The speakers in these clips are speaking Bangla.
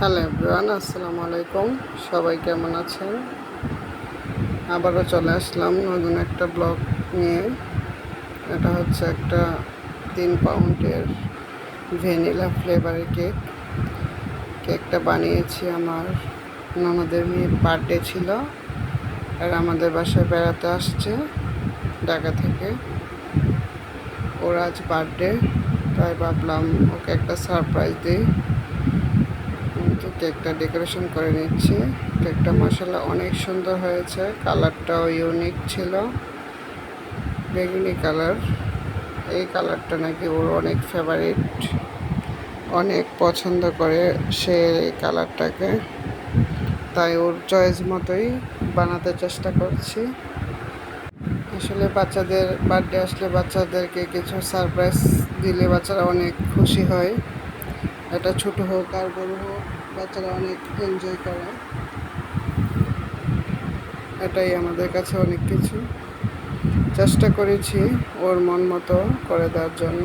হ্যালো এভরিওয়ান, আসসালামু আলাইকুম। সবাই কেমন আছেন? আবারও চলে আসলাম নতুন একটা ব্লগ নিয়ে। এটা হচ্ছে একটা তিন পাউন্ডের ভ্যানিলা ফ্লেভারের কেক। কেকটা বানিয়েছি আমার ননদের মেয়ের বার্থডে ছিল আর আমাদের বাসায় বেড়াতে আসছে ঢাকা থেকে। ওর আজ বার্থডে, তাই ভাবলাম ওকে একটা সারপ্রাইজ দিই। কেকটা ডেকোরেশন করে নিচ্ছি। কেকটা মশলা অনেক সুন্দর হয়েছে। কালারটাও ইউনিক ছিল। বেগুনি কালার। এই কালারটা নাকি ওর অনেক ফেভারিট অনেক পছন্দ করে সে এই কালারটাকে। তাই ওর চয়েস মতোই বানাতে চেষ্টা করছি। আসলে বাচ্চাদের বার্থডে আসলে বাচ্চাদেরকে কিছু সারপ্রাইজ দিলে বাচ্চারা অনেক খুশি হয়। এটা ছোট হোক আর বড় হোক, বাচ্চারা অনেক এনজয় করে। এটাই আমাদের কাছে অনেক কিছু। চেষ্টা করেছি ওর মন মতো করে দেওয়ার জন্য।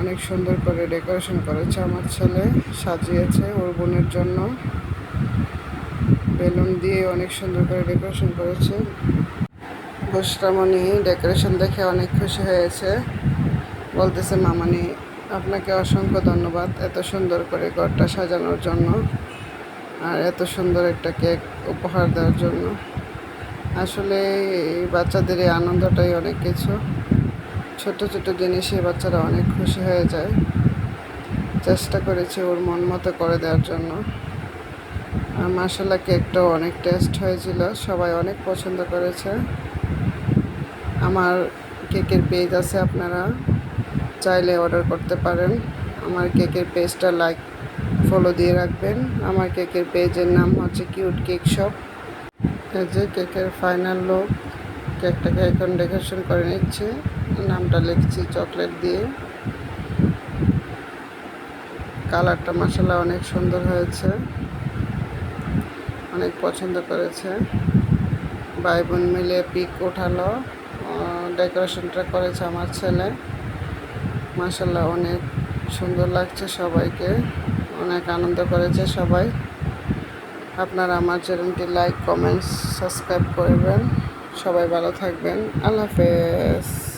অনেক সুন্দর করে ডেকোরেশন করেছে আমার ছেলে, সাজিয়েছে ওর বোনের জন্য। বেলুন দিয়ে অনেক সুন্দর করে ডেকোরেশন করেছে। বুসরামণি ডেকোরেশন দেখে অনেক খুশি হয়েছে। বলতেছে মামানি আপনাকে অসংখ্য ধন্যবাদ এত সুন্দর করে ঘরটা সাজানোর জন্য আর এত সুন্দর একটা কেক উপহার দেওয়ার জন্য। আসলে বাচ্চাদের এই আনন্দটাই অনেক কিছু। ছোট ছোট জিনিসে বাচ্চারা অনেক খুশি হয়ে যায়। চেষ্টা করেছি ওর মন মতো করে দেওয়ার জন্য। আর মাসাল্লাহ কেকটাও অনেক টেস্ট হয়েছিল, সবাই অনেক পছন্দ করেছে। আমার কেকের পেজ আছে আপনারা। চাইলে অর্ডার করতে পারেন। আমার কেকের পেজটা লাইক ফলো দিয়ে রাখবেন। আমার কেকের পেজের নাম হচ্ছে কিউট কেক শপ এই যে কেকের ফাইনাল লুক কেকটাকে এখন ডেকোরেশন করে নিচ্ছে। নামটা লিখছি চকলেট দিয়ে। কালারটা মশলা অনেক সুন্দর হয়েছে। অনেক পছন্দ করেছে। ভাই বোন মিলে পিক ওঠালো। ডেকোরেশনটা করেছে আমার ছেলে। মাসাল্লাহ অনেক সুন্দর লাগছে সবাইকে, অনেক আনন্দ করেছে সবাই। আপনারা আমার চ্যানেলটি লাইক কমেন্টস সাবস্ক্রাইব করবেন। সবাই ভালো থাকবেন। আল্লাহ হাফেজ।